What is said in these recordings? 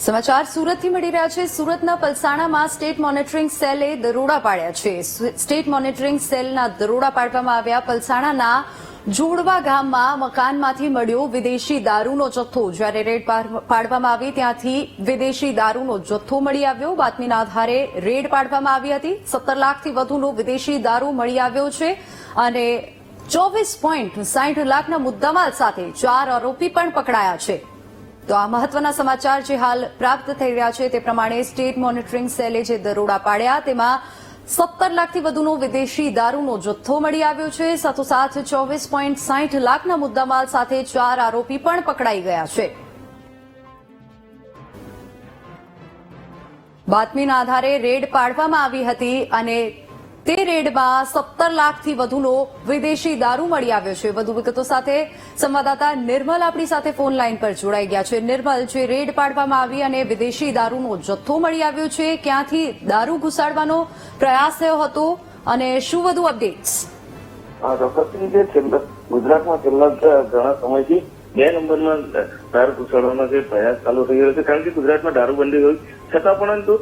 સમાચાર સુરતથી મળી રહ્યા છે. સુરતના પલસાણામાં સ્ટેટ મોનિટરિંગ સેલે દરોડા પાડ્યા છે. સ્ટેટ મોનિટરિંગ સેલના દરોડા પાડવામાં આવ્યા. પલસાણાના જોડવા ગામમાં મકાનમાંથી મળ્યો વિદેશી દારૂનો જથ્થો. જ્યારે રેડ પાડવામાં આવી, ત્યાંથી વિદેશી દારૂનો જથ્થો મળી આવ્યો. બાતમીના આધારે રેડ પાડવામાં આવી હતી. સત્તર લાખથી વધુનો વિદેશી દારૂ મળી આવ્યો છે અને ચોવીસ પોઈન્ટ સાઠ લાખના મુદ્દામાલ સાથે ચાર આરોપી પણ પકડાયા છે. તો આ મહત્વના સમાચાર જે હાલ પ્રાપ્ત થઈ રહ્યા છે તે પ્રમાણે સ્ટેટ મોનિટરિંગ સેલે જે દરોડા પાડ્યા, તેમાં સત્તર લાખથી વધુનો વિદેશી દારૂનો જથ્થો મળી આવ્યો છે. સાથોસાથ ચોવીસ પોઈન્ટ સાઠ લાખના મુદ્દામાલ સાથે ચાર આરોપી પણ પકડાઈ ગયા છે. બાતમીના આધારે રેડ પાડવામાં આવી હતી અને તે રેડમાં સત્તર લાખથી વધુનો વિદેશી દારૂ મળી આવ્યો છે. વધુ વિગતો સાથે સંવાદદાતા નિર્મલ આપણી સાથે ફોન લાઈન પર જોડાઈ ગયા છે. નિર્મલ, જે રેડ પાડવામાં આવી અને વિદેશી દારૂનો જથ્થો મળી આવ્યો છે, ક્યાંથી દારૂ ઘુસાડવાનો પ્રયાસ થયો હતો અને શું વધુ જે ગુજરાતમાં છેલ્લા ઘણા સમયથી બે નંબરમાં દારૂ ઘુસાડવાનો જે પ્રયાસ ચાલુ થઈ રહ્યો છે, કારણ કે ગુજરાતમાં દારૂબંધી હોય. છતાં પરંતુ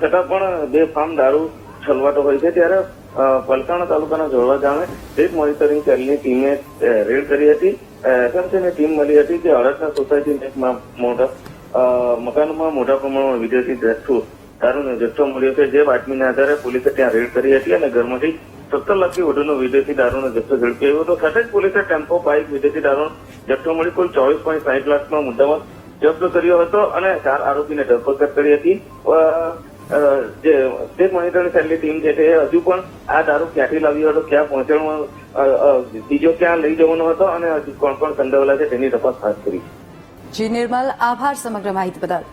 છતાં પણ બે ફાર્મ દારૂ છલવાતો હોય છે ત્યારે પલસાણા તાલુકાના જોડવા ગામે સ્ટેટ મોનિટરિંગ સેલની ટીમે રેડ કરી હતી. એફએમસીની ટીમ મળી હતી કે અડસના સોસાયટી મોટા મકાનમાં મોટા પ્રમાણમાં વિદેશી જથ્થો દારૂનો જથ્થો મળ્યો છે. જે બાતમીના આધારે પોલીસે ત્યાં રેડ કરી હતી અને ઘરમાંથી સત્તર લાખથી વધુનો વિદેશી દારૂનો જથ્થો ઝડપી આવ્યો હતો. સાથે જ પોલીસે ટેમ્પો, બાઇક, વિદેશી દારૂનો જથ્થો મળી કુલ ચોવીસ પોઈન્ટ સાહીઠ લાખનો મુદ્દામાલ જપ્ત કર્યો હતો અને ચાર આરોપીને ધરપકડ કરી હતી. જે સ્ટેટ મોનિટરિંગ સેલની ટીમ છે તે હજુ પણ આ દારૂ ક્યાંથી લાવ્યો હતો, ક્યાં પહોંચાડવાનો બીજો ક્યાં લઈ જવાનો હતો અને હજુ કોણ કોણ સંડોવાયેલા છે તેની તપાસ હાથ કરી. જી, નિર્મલ, આભાર સમગ્ર માહિતી બદલ.